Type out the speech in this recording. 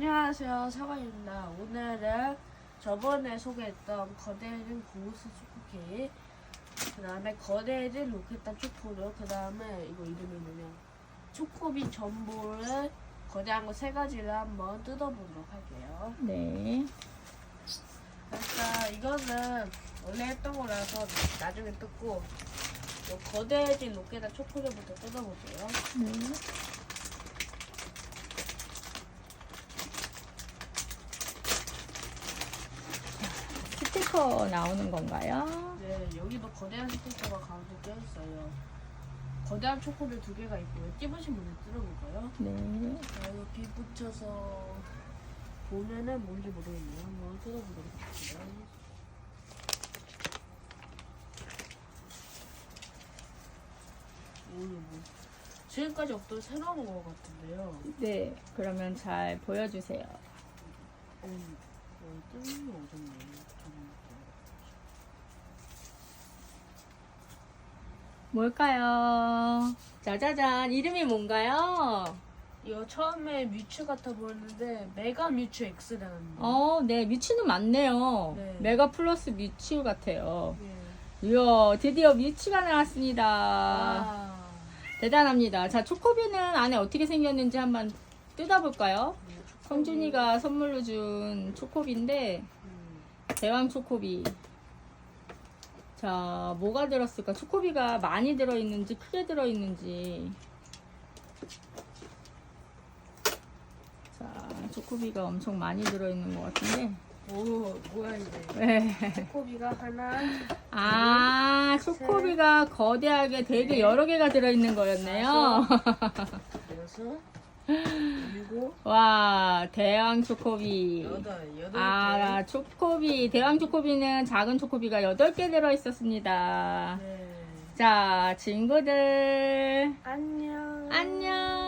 안녕하세요. 사과입니다. 오늘은 저번에 소개했던 거대해진 고무스 초코케이크 그 다음에 거대해진 로켓단 초코로 그 다음에 이거 이름이 뭐냐? 초코비 전보를 거대한 거 세 가지를 한번 뜯어보도록 할게요. 네. 일단 이거는 원래 했던 거라서 나중에 뜯고 이 거대해진 로켓단 초코를.부터 뜯어볼게요. 네. 스티커 나오는 건가요? 네, 여기도 거대한 스티커가 가운데 껴있어요. 거대한 초코를 두 개가 있고요. 찝으신 분을 뜯어볼까요? 네. 자, 빛 붙여서 보면은 뭔지 모르겠네요. 한번 뜯어보도록. 오, 이거 뭐. 지금까지 없던 새로운 거 같은데요. 네. 그러면 잘 보여주세요. 어, 어, 뜯는 게 어렵네. 잠깐만요. 뭘까요? 짜자잔. 이름이 뭔가요? 이거 처음에 뮤츠 같아 보였는데 메가 뮤츠 X라는 거. 어, 네. 뮤츠는 많네요. 네. 메가 플러스 뮤츠 같아요. 예. 이야, 드디어 뮤츠가 나왔습니다. 아. 대단합니다. 자, 초코비는 안에 어떻게 생겼는지 한번 뜯어볼까요? 네. 성준이가 선물로 준 초코비인데, 음, 대왕 초코비. 자, 뭐가 들었을까? 초코비가 많이 들어있는지, 크게 들어있는지. 자, 초코비가 엄청 많이 들어있는 것 같은데. 오 뭐야 이게 네. 초코비가 하나 아, 초코비가 거대하게 되게 여러 개가 들어있는 거였네요. 여섯 일곱 와, 대왕 초코비. 여덟 여덟 아, 초코비, 대왕 초코비는 작은 초코비가 8개 들어있었습니다. 개 네. 자, 친구들. 안녕 안녕.